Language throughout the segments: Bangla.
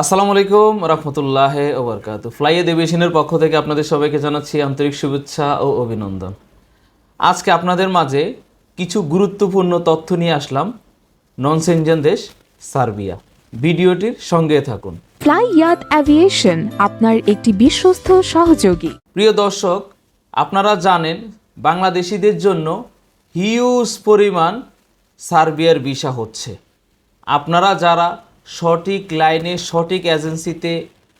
আসসালামু আলাইকুম রহমতুল্লাহ ওবরকাত ফ্লাইয়ে দেবিয়েশনের পক্ষ থেকে আপনাদের সবাইকে জানাচ্ছি আন্তরিক শুভেচ্ছা ও অভিনন্দন। আজকে আপনাদের মাঝে কিছু গুরুত্বপূর্ণ তথ্য নিয়ে আসলাম। নন সেনজেন দেশ সার্বিয়া ভিডিওটির সঙ্গে থাকুন। ফ্লাই ইয়াত অ্যাভিয়েশন আপনার একটি বিশ্বস্ত সহযোগী। প্রিয় দর্শক আপনারা জানেন বাংলাদেশিদের জন্য হিউজ পরিমাণ সার্বিয়ার ভিসা হচ্ছে। আপনারা যারা সঠিক লাইনে সঠিক এজেন্সিতে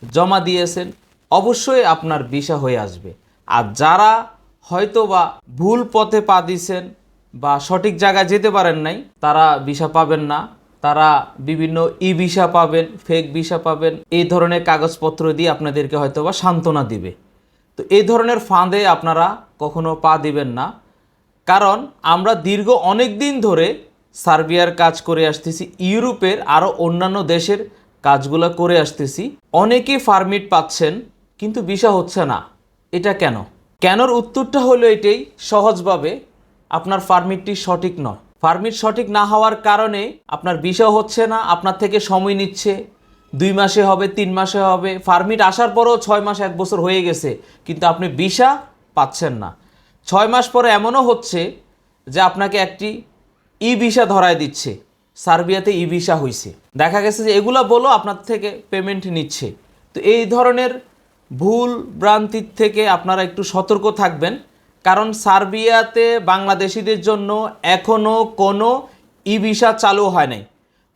জমা দিয়েছেন, অবশ্যই আপনার ভিসা হয়ে আসবে। আর যারা হয়তো বা ভুল পথে পা দিয়েছেন বা সঠিক জায়গায় যেতে পারেন নাই, তারা ভিসা পাবেন না। তারা বিভিন্ন ই ভিসা পাবেন, ফেক ভিসা পাবেন, এই ধরনের কাগজপত্র দিয়ে আপনাদেরকে হয়তো বা সান্ত্বনা দিবে। তো এই ধরনের ফাঁদে আপনারা কখনো পা দিবেন না। কারণ আমরা দীর্ঘ অনেক দিন ধরে সার্বিয়ার কাজ করে আসতেছি, ইউরোপের আরও অন্যান্য দেশের কাজগুলো করে আসতেছি। অনেকেই ফার্মিট পাচ্ছেন, কিন্তু ভিসা হচ্ছে না। এটা কেন? কেনর উত্তরটা হলো এটাই, সহজভাবে আপনার ফার্মিটটি সঠিক নয়। ফার্মিট সঠিক না হওয়ার কারণে আপনার ভিসা হচ্ছে না, আপনার থেকে সময় নিচ্ছে, দুই মাসে হবে, তিন মাসে হবে। ফার্মিট আসার পরেও ছয় মাস, এক বছর হয়ে গেছে, কিন্তু আপনি ভিসা পাচ্ছেন না। ছয় মাস পরে এমনও হচ্ছে যে আপনাকে একটি ই ভিসা ধরায় দিচ্ছে। সার্বিয়াতে ই ভিসা হয়েছে দেখা গেছে যে এগুলো বলো আপনার থেকে পেমেন্ট নিচ্ছে। তো এই ধরনের ভুল ভ্রান্তির থেকে আপনারা একটু সতর্ক থাকবেন। কারণ সার্বিয়াতে বাংলাদেশিদের জন্য এখনও কোনো ই ভিসা চালু হয় নাই।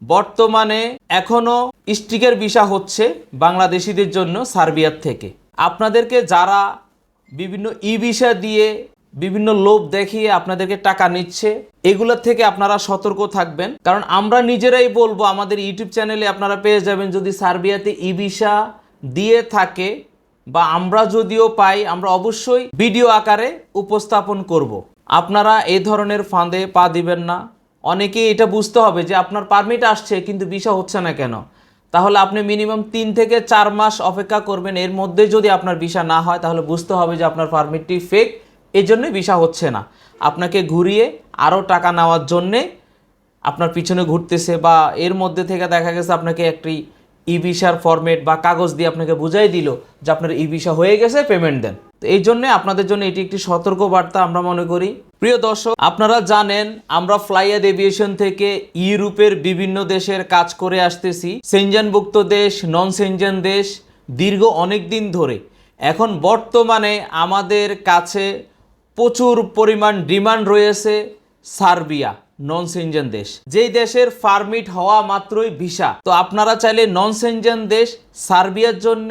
বর্তমানে এখনও স্টিকের ভিসা হচ্ছে বাংলাদেশিদের জন্য সার্বিয়ার থেকে। আপনাদেরকে যারা বিভিন্ন ই ভিসা দিয়ে বিভিন্ন লোভ দেখিয়ে আপনাদেরকে টাকা নিচ্ছে এগুলোর থেকে আপনারা সতর্ক থাকবেন। কারণ আমরা নিজেরাই বলব, আমাদের ইউটিউব চ্যানেলে আপনারা পেয়ে যাবেন, যদি সার্বিয়াতে ই ভিসা দিয়ে থাকে বা আমরা যদিও পাই, আমরা অবশ্যই ভিডিও আকারে উপস্থাপন করব। আপনারা এই ধরনের ফাঁদে পা দিবেন না। অনেকেই এটা বুঝতে হবে যে আপনার পারমিট আসছে, কিন্তু ভিসা হচ্ছে না কেন? তাহলে আপনি মিনিমাম তিন থেকে চার মাস অপেক্ষা করবেন। এর মধ্যে যদি আপনার ভিসা না হয়, তাহলে বুঝতে হবে যে আপনার পারমিটটি ফেক এই জন্যই ভিসা হচ্ছে না। আপনাকে ঘুরিয়ে আরও টাকা নেওয়ার জন্যে আপনার পিছনে ঘুরতেছে বা এর মধ্যে থেকে দেখা গেছে আপনাকে একটি ই ভিসার ফরম্যাট বা কাগজ দিয়ে আপনাকে বুঝাই দিল যে আপনার ই ভিসা হয়ে গেছে পেমেন্ট দেন। তো এই জন্যে আপনাদের জন্য এটি একটি সতর্ক বার্তা আমরা মনে করি। প্রিয় দর্শক, আপনারা জানেন আমরা ফ্লাইয়াদ এভিয়েশন থেকে ইউরোপের বিভিন্ন দেশের কাজ করে আসতেছি। সেনজেনভুক্ত দেশ নন সেনজেন দেশ, দীর্ঘ অনেক দিন ধরে। এখন বর্তমানে আমাদের কাছে প্রচুর পরিমাণ ডিমান্ড রয়েছে সার্বিয়া নন সেনজেন দেশ। যেই দেশের ফার্মিট হওয়া মাত্রই ভিসা। তো আপনারা চাইলে নন সেনজেন দেশ সার্বিয়ার জন্য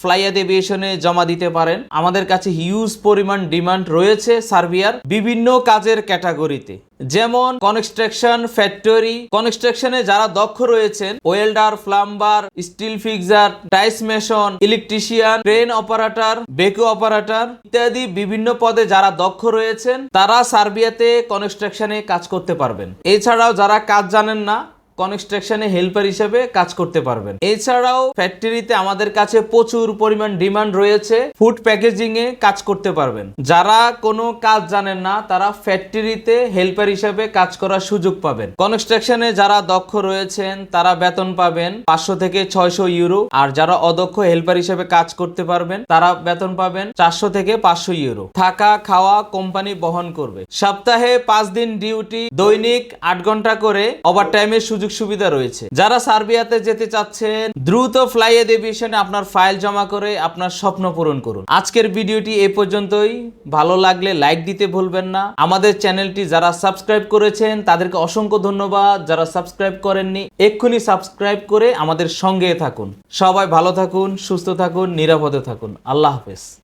ফ্লাইয়াদ এভিয়েশনে জমা দিতে পারেন। আমাদের কাছে হিউজ পরিমাণ ডিমান্ড রয়েছে সার্বিয়ার বিভিন্ন কাজের ক্যাটাগরিতে। যেমন কনস্ট্রাকশন ফ্যাক্টরি, কনস্ট্রাকশনে যারা দক্ষ রয়েছেন, welder, plumber, steel fixer, tiles mason, electrician train operator, বেকু operator ইত্যাদি বিভিন্ন পদে যারা দক্ষ রয়েছেন, তারা সার্বিয়াতে কনস্ট্রাকশনে কাজ করতে পারবেন। এছাড়াও যারা কাজ জানেন না কনস্ট্রাকশনে হেল্পার হিসেবে কাজ করতে পারবেন। এছাড়াও ফ্যাক্টরিতে আমাদের কাছে প্রচুর পরিমাণ ডিমান্ড রয়েছে। ফুড প্যাকেজিং এ কাজ করতে পারবেন। যারা কোনো কাজ জানেন না, তারা ফ্যাক্টরিতে হেল্পার হিসেবে কাজ করার সুযোগ পাবেন। কনস্ট্রাকশনে যারা দক্ষ রয়েছেন, তারা বেতন পাবেন পাঁচশো থেকে ছয়শো ইউরো। আর যারা অদক্ষ হেল্পার হিসেবে কাজ করতে পারবেন, তারা বেতন পাবেন চারশো থেকে পাঁচশো ইউরো। থাকা, খাওয়া কোম্পানি বহন করবে। সপ্তাহে পাঁচ দিন ডিউটি, দৈনিক আট ঘণ্টা করে ওভার টাইমের সুযোগ সুবিধা রয়েছে। যারা সার্বিয়াতে যেতে চাচ্ছেন, দ্রুত ফ্লাই এভিয়েশনে আপনার ফাইল জমা করে আপনার স্বপ্ন পূরণ করুন। আজকের ভিডিওটি এ পর্যন্তই। ভালো লাগলে লাইক দিতে ভুলবেন না। আমাদের চ্যানেলটি যারা সাবস্ক্রাইব করেছেন, তাদেরকে অসংখ্য ধন্যবাদ। যারা সাবস্ক্রাইব করেননি, এক্ষুনি সাবস্ক্রাইব করে আমাদের সঙ্গে থাকুন। সবাই ভালো থাকুন, সুস্থ থাকুন, নিরাপদে থাকুন। আল্লাহ হাফেজ।